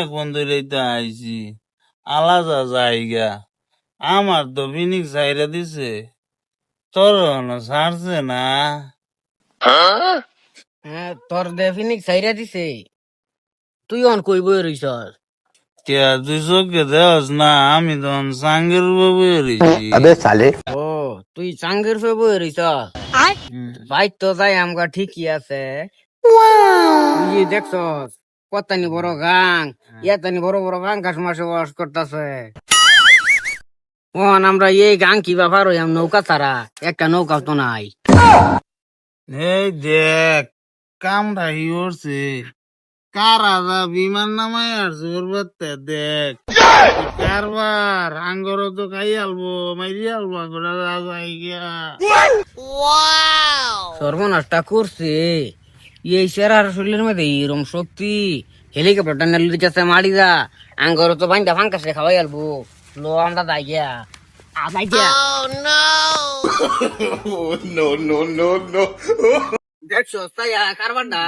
অনেক ধরে আইছি। আলাদা জায়গা। আমার তো বিনিক জায়গা দিছে। তোর সারছে না? হ্যাঁ, তোর দেফিনিক সাইরা দিছে। তুই অন কইব রইছস? কে তুই চোখে না আমি তখন সাঙ্গের বাবু রইছি। ও তুই চাঙ্গের বাবু রইছস? ভাই তো যাই আমগা ঠিকই আছে। তুই দেখছস? কতানি বড় গাং? ইয়াতানি বড় বড় গাং কাশ মাসে ওয়াশ করতেছে। ওন আমরা এই গাং কি ব্যাপার হইয়াম? নৌকা ছাড়া একটা নৌকা তো নাই। এই দেখ কামটা হি করছে? কারাদা বিমান নামাই আসছে ওর বাত্তে দেখ কারবার আঙ্গর তো খাই আলবো মাইরি আলবো আঙ্গর যাই গিয়া। সর্বনাশটা করছে। এই সেরার শরীরের মধ্যে এরম শক্তি। হেলিকপ্টারটা নেল যাচ্ছে মারি যা। আঙ্গর তো বাইন্দা ফাঙ্কা সে খাওয়াই আলবো। লো আমরা যাই গিয়া। আদাই গিয়া। দেখছ তাই কারবারটা?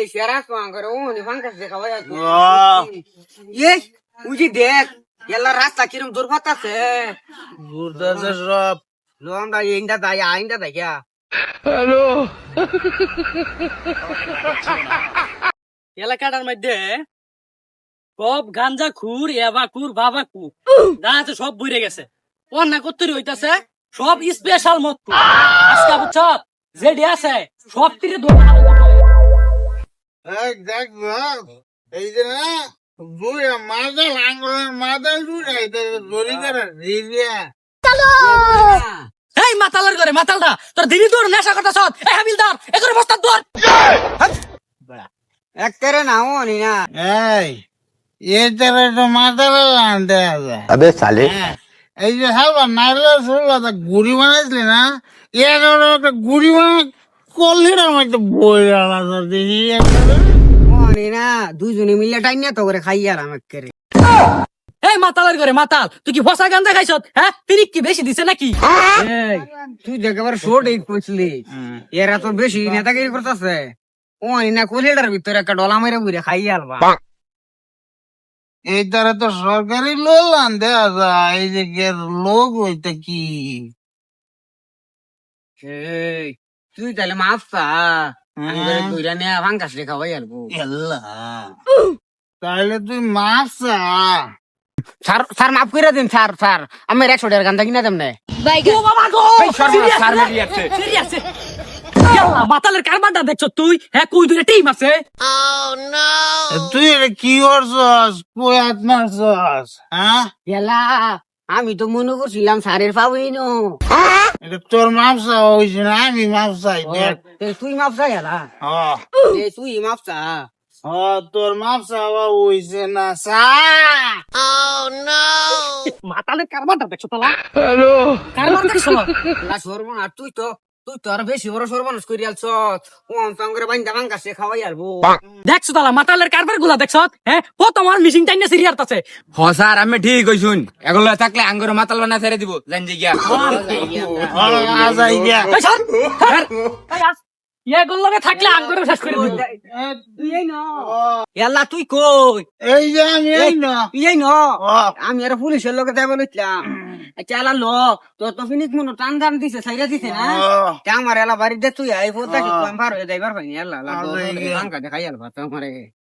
এই সেরা তো আঙ্গর ও নি ফাঙ্কা সে খাওয়াই আলবো। এই উজি দেখ আমরা যাই আইনটা যাই গিয়া এলাকাটার মধ্যে সব গাঞ্জা খুর এবা খুর বাবা খুর যা আছে সব বইরে গেছে। অন্যা করতে হইতাছে? সব স্পেশাল মত আজকে বুঝছ? যেটি আছে সব তীরে দোকান দেখ দেখ, এই যে না দুইটা মাদা আঙ্গুলের মাদা দুইটা দড়ি করে এই মাতালের ঘরে মাতালটা তোর দিদি দূর নেশা কথা সব এ হামিলদার এগুলো বস্তার দূর একটারে নাও নি না। এই এতে তো মাতালের আনতে আছে আবে সালে। হ্যাঁ, এই যে হালবা নারকেল সুরবা তা গুড়ি না? এর একটা গুড়ি বানা করলি আমার একটা বই দেখি না দুজনে মিলে টাইম না তো করে খাইয়ার আমাকে এই মাতালের করে মাতাল তুই কি ফসা গাঞ্জা খাইছ হ্যাঁ? পিরিক কি বেশি দিছে নাকি? এই, তুই একেবারে শোট এই করছিলি এরা তো বেশি নেতাগিরি করতেছে। ও না কোলিটার ভিতরে একটা ডলা মেরে বুড়ে খাই আলবা। এই তারা তো সরকারি লোক আনতে আছে এই যে গের লোক হইতে কি? এই, তুই তাহলে মাফা দুইটা নিয়ে ভাঙ্গাস রে খাওয়াই আলবো। তাহলে তুই মাছ চা। স্যার স্যার মাফ করে দিন স্যার স্যার। আমি একশো টাকার কিনা দেন না ও বাবা গো! এই সর্বনাশ, Serious সার না? বেরিয়ে আসছে। Serious? ইয়াল্লা, মাতালের কারবারটা দেখছ তুই? হ্যাঁ কই দূরে টিম আছে? তুই এটা কি করছস? কই হাত মারছস? হ্যাঁ? গেলা আমি তো মনে করছিলাম স্যারের পাবই নো এটা তোর মাপসা হয়েছে না আমি মাপসাই দেখ। তুই মাপসা গেলা হ্যাঁ তুই মাপসা হ্যাঁ, তোর মাপসা হয়েছে না সা মাতালের কারবারটা দেখছ তালা কারবার দেখছ না সর্বনাশ তুই তো তুই তো আর বেশি বড় সর্বনাশ করে আলছ ও সঙ্গে বাইন্দা ভাঙ্গা সে খাওয়াই আলবো দেখছ তালা মাতালের কারবারগুলা দেখছ হ্যাঁ কত আমার মিশিং টাইনে সিরিয়ার আছে হ স্যার আমি ঠিক কইছুন এগুলো থাকলে আঙ্গুর মাতাল বানা ছেড়ে দিব জান গিয়া আজাই গিয়া এই আস। ইয়ে গোল্লকে থাকলে আঙ্গুরে শেষ করে দিব। তুই কই? এই যে আমি এই না। এই ন। আমি আর পুলিশের লোকে যাই বলেছিলাম আচ্ছা এলা লো। তো তো ফিনিক মনে টান টান দিছে সাইরা দিছে না? তা আমার এলা বাড়িতে তুই আই ফোটা কি পার হয়ে যাইবার এলা দেখাই আমারে।